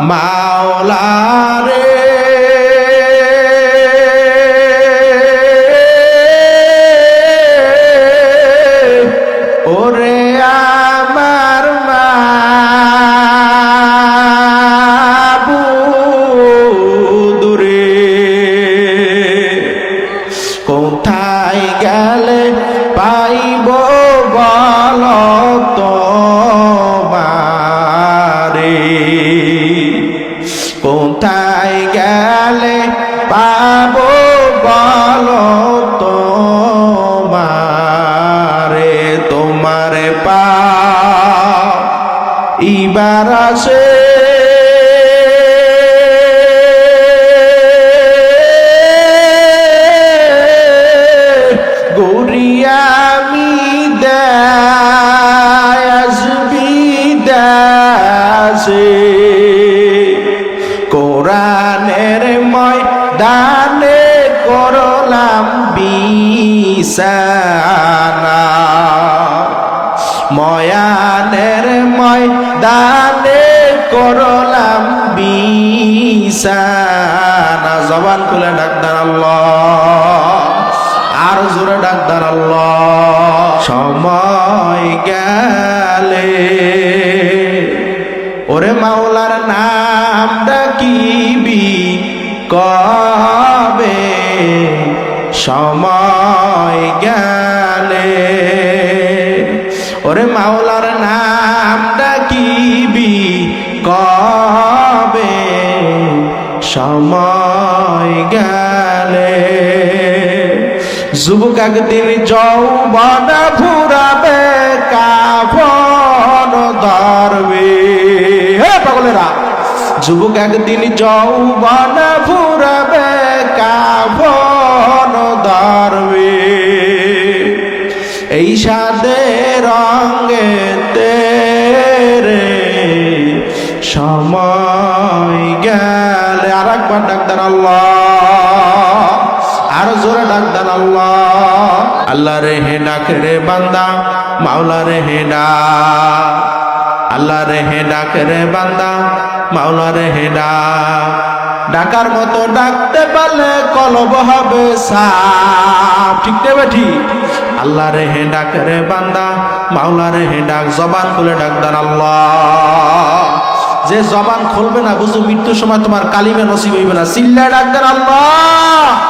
মাওলা ময়ানের ময়দানে করলাম বিছানা। জবান খুলে ডাক্তার আল্লাহ। আর জোরে ডাক্তার আল্লাহ। সময় গেলে ওরে মাওলার নাম ডাকিবি কবে? সময় গেলে। ওরে মাওলার নাম ডাকিবি কবে? সময় গেলে। যুবক একদিন যৌবন ফুরাবে কাফন ধরবে হে পাগলেরা, যুবক একদিন যৌবন ফুরাবে সময় গেলে আর একবার ডাক্তার আল্লাহ। আর জোরে ডাক্তার আল্লাহ। আল্লাহ রে হে ডাক রে বান্দা, মাওলা রে হে ডাক। আল্লাহ রে হে ডাক রে বান্দা, মাওলা রে হে ডাক। ডাকার মতো ডাকতে পারলে কলব হবে সাপ ঠিক নেবে ঠিক? আল্লাহ রে হে ডাক রে বান্দা, মাওলা রে হে ডাক। জবান খুলে ডাক দান আল্লাহ। যে জবান খুলবে না, বুঝো মৃত্যুর সময় তোমার কালিমে নসিব হইবে না। চিল্লা ডাক দেন, আল্লাহ!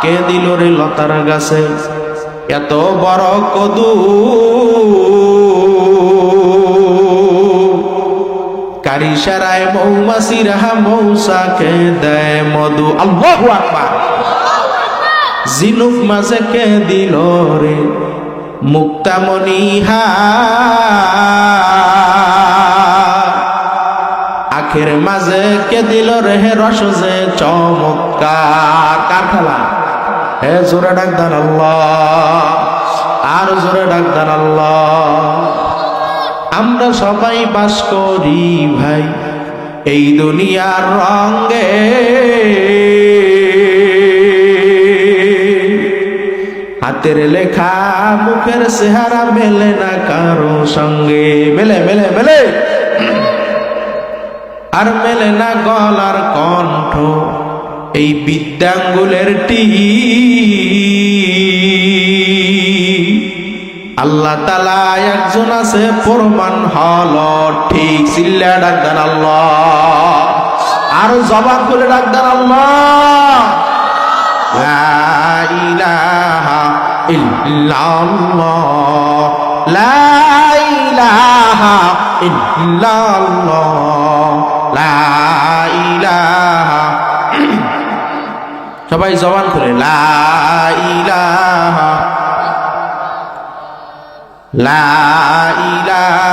কে দিল রে লতার গাছে? এত বড় কদু। কারি মধু। মাঝে কে দিল রে? হা আখের মাঝে কে দিল রে হে রস যে চমৎকার? কার খেলা? হে জোরে ডাক দান আর জোরে ডাক দান আমরা সবাই বাস করি ভাই, এই দুনিয়ার রঙ্গে হাতের লেখা মুখের চেহারা মেলে না কারও সঙ্গে। মেলে মেলে মেলে। আর মেলে না গলার কণ্ঠ, এই বিদ্যাঙ্গুলের টি আল্লাহ তালা একজন আছে, প্রমাণ হল ঠিক। চিল্লা ডাকদান আল্লাহ। আর জবান করে ডাকদান আল্লাহ। ইলাহা ইল্লাল্লাহ। লা ইলাহা ইল্লাল্লাহ। সবাই জবান করে লা ইলাহা লা ইলাহা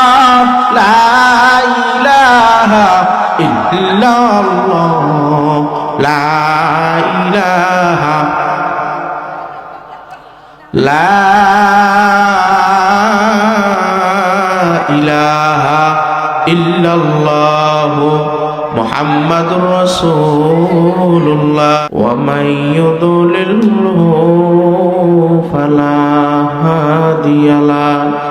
লা ইলাহা ইল্লাল্লাহ। লা ইলাহা। লা ইলাহা ইল্লাল্লাহ। মুহাম্মাদুর রাসূলুল্লাহ। ওয়া মান ইউদ্লিলহু ফালা হাদিয়া লাহু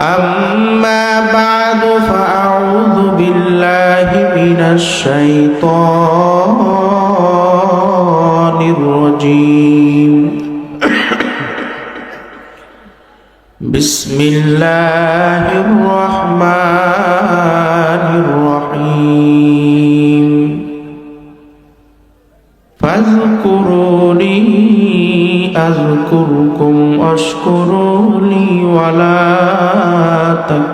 أما بعد فأعوذ بالله من الشيطان الرجيم بسم الله الرحمن الرحيم فاذكروني أذكركم واشكروا لي ولا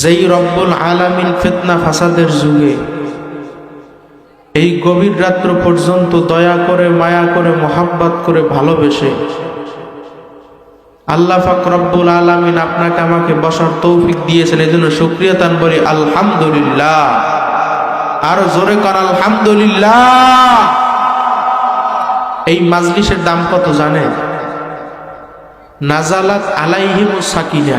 যেই রব্বুল আলামিন ফিতনা ফাসাদের যুগে, এই গভীর রাত্র পর্যন্ত দয়া করে, মায়া করে, মোহাব্বত করে ভালোবেসে আল্লাহ ফাক রব্বুল আলামিন আপনাকে আমাকে বসার তৌফিক দিয়েছেন। এই জন্য সুক্রিয়া তান বলি আলহামদুলিল্লাহ। আরও জোরে কর, আলহামদুলিল্লাহ। এই মাজলিসের দাম কত জানে নাজালাত আলাইহিম সাকিনা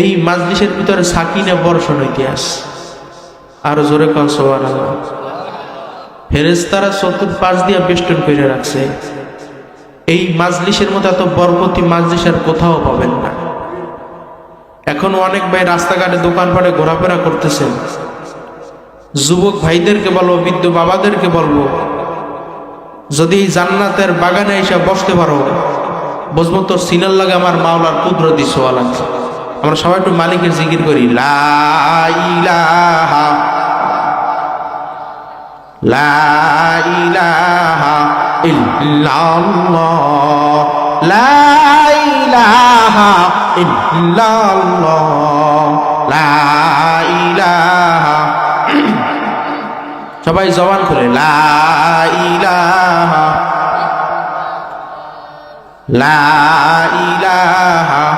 এই মাজলিসের ভিতরে সাকিনা বর্ষণ ইতিহাস। আরও জোরে সোয়ান ফেরেস্তারা চতুর পাশ দিয়ে বেষ্টন করে রাখছে। এই মাজলিসের মতো এত বরকতি মাজলিস আর কোথাও পাবেন না। এখন অনেক ভাই রাস্তাঘাটে দোকানপাটে ঘোরাফেরা করতেছেন। যুবক ভাইদেরকে বলব, বৃদ্ধ বাবাদেরকে বলব, যদি জান্নাতের বাগানে এসে বসতে পারো, বুঝব তোর সিনার লাগে আমার মাওলার কুদরতি সোয়াল আছে। আমরা সবাই একটু মালিকের জিকির করি। সবাই জবান করে লা ইলাহা। লা ইলাহা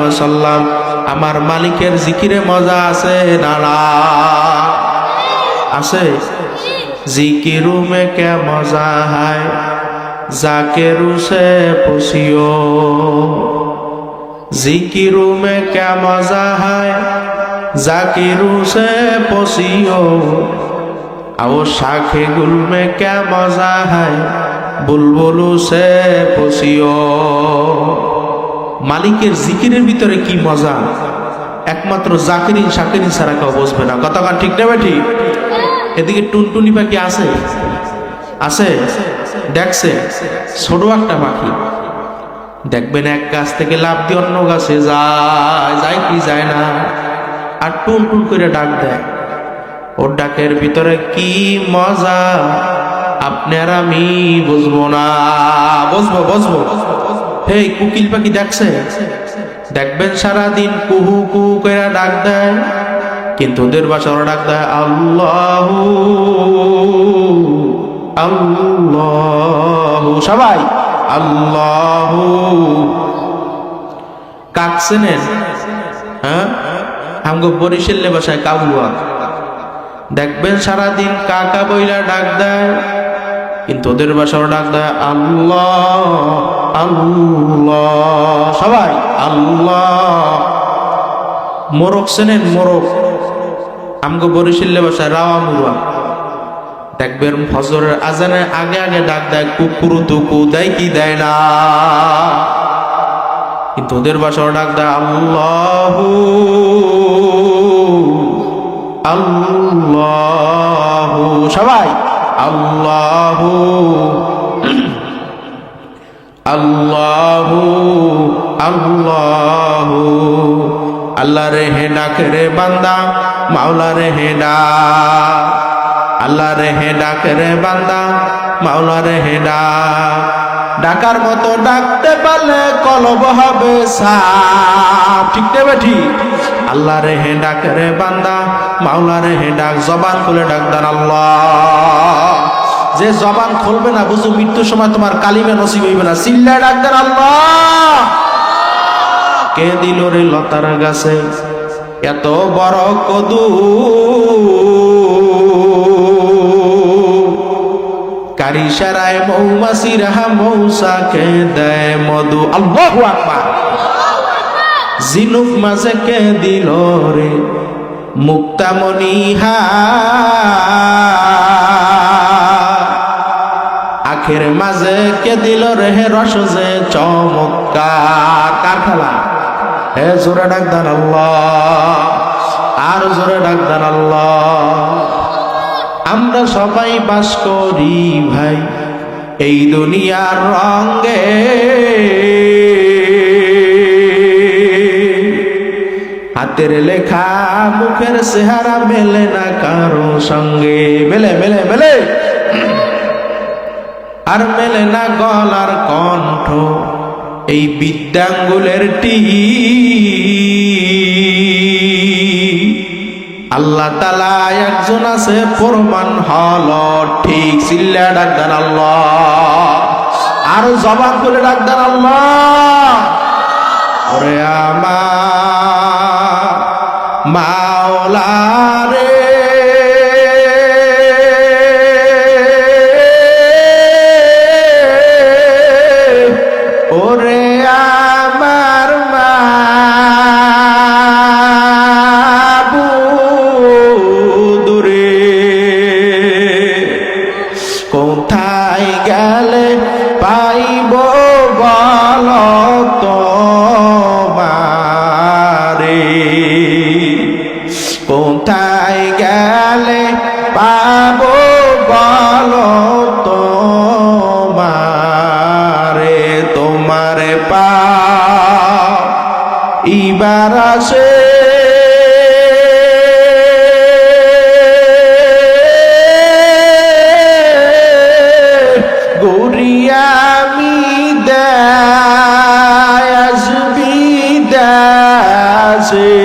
ওয়াসাল্লাম। আমার মালিকের জিকিরে মজা আছে না আছে? জিকিরু মে কে মজা হায়, জাকেরু সে পুষিও। জিকিরু মে কে মজা হায় জাকিরু সে পুষিও आओ शाखे गुल में क्या मजा है বুলবুলু সে পশিও মালিকের জিকিরের ভিতরে কি মজা একমাত্র জাকিরিন শাকিরিন ছাড়া কেউ বসবে না কতক্ষণ ঠিক নেবে ঠিক এদিকে টুনটুনি পাখি আছে আছে দেখছে ছোট একটা পাখি দেখবেন এক গাছ থেকে লাভ দিয়ে অন্য গাছে যায় যায় কি যায় না আর টুন টুন করে ডাক দেয়। ওর ডাকের ভিতরে কি মজা? আপনার আমি বুঝব না। বুঝব বুঝব। হে কুকিল পাখি দেখছে? দেখবেন সারাদিন কুহু কুহু করে ডাক দেয়। কিন্তু ওদের বাসা ওরা ডাক দেয়, আল্লাহ আল্লাহ। সবাই, আল্লাহ। কাক চেনেন? হ্যাঁ? আমগো বরিশাল্লে বাসায় কাবুয়া দেখবেন সারাদিন কাকা বইলা ডাক দেয়, কিন্তু ওদের বাসাও ডাক দেয়, আল্লাহ আল্লাহ। সবাই, আল্লাহ। মোরক চেনেন মোরক আমগো বরিশাল্লে বাসায় রাওয়া মুরা দেখবেন ফজরের আজানের আগে আগে ডাক দেয়, কুকুরু তুকু দেয় কি দেয় না? কিন্তু ওদের বাসাও ডাক দেয়? আল্লাহ আল্লাহ, সবাই, আল্লাহ আল্লাহ আল্লাহ। আল্লাহ রে হে ডাক রে বান্দা, মাওলা রে হে ডাক। আল্লাহ রে হে ডাক রে বান্দা, মাওলা রে হে ডাক। ডাকার মতো ডাকতে পারলে কলব হবে সাপ। ঠিক নেবে ঠিক? আল্লাহ রে হে ডাক রে বান্দা, মাওলা রে হে ডাক, জবান খুলে ডাক দেন আল্লাহ। যে জবান খুলবে না, বুঝো মৃত্যুর সময় তোমার কালিমে নসিব হইবে না। চিল্লা ডাক দেন আল্লাহ। কে দিল রে লতার গাছে? এত বড় কদু কারি সারায় মৌমাসি রাহা মৌসাকে দেয় মধু। আল্লাহু আকবার। জিনুক মাঝে কে দিল রে? মুক্তামণি হা। আখের মাঝে কে দিল রে হে রস যে চমৎকার। কার খেলা? হে জোরে ডাক দেন আল্লাহ। আর জোরে ডাক আল্লাহ। আমরা সবাই বাস করি ভাই, এই দুনিয়ার রঙে। হাতের লেখা মুখের চেহারা মেলে না কারও সঙ্গে। মেলে মেলে মেলে। আর মেলে না গলার কণ্ঠ, এই বিদ্যাঙ্গুলের টি আল্লাহ তালা একজন আছে প্রমাণ হল, ঠিক চিল্লা ডাক্তার আল্লাহ। আর জবাব করে ডাক্তার আল্লাহ। আমার মাওলা আসে। গরিয়ামি দাসবি দাসে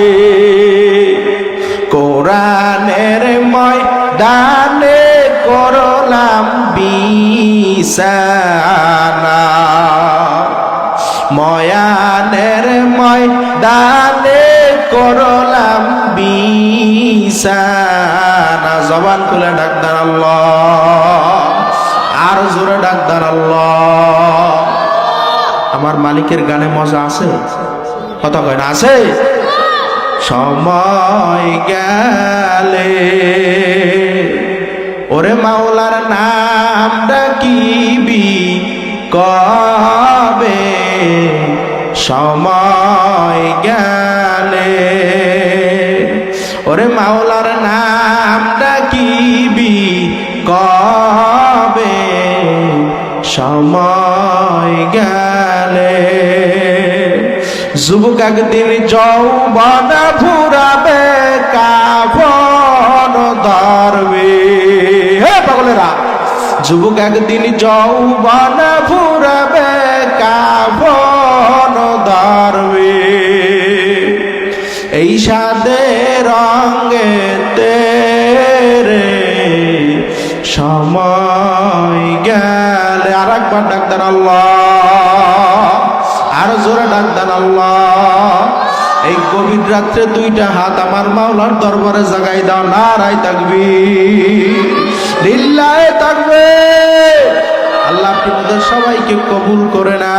কোরআনের ময় দানে করলাম বিশা করলাম বিছানা। জবান খুলে ডাক্তার আল্লাহ। আর জোরে ডাক্তার আল্লাহ। আমার মালিকের গানে মজা আছে? কথা কয় না, আছে? সময় গেলে ওরে মাওলার নাম ডাকিবি কবে? সময় গেলে ওরে মাওলার নাম ডাকিবি কবে? সময় গেলে। যুবক একদিন যৌবন ফুরাবে কাফন ধরবে। হে পাগলেরা, যুবক একদিন যৌবন ফুরাবে গেলে ডাক একবার ডাক্তার আল্লাহ। আর জোরে ডাক ডাক্তার আল্লাহ। এই গভীর রাত্রে দুইটা হাত আমার মাওলার দরবারে জাগাই দাও নারাই থাকবি লিল্লায় থাকবে আল্লাহ আপনাদের সবাইকে কবুল করে না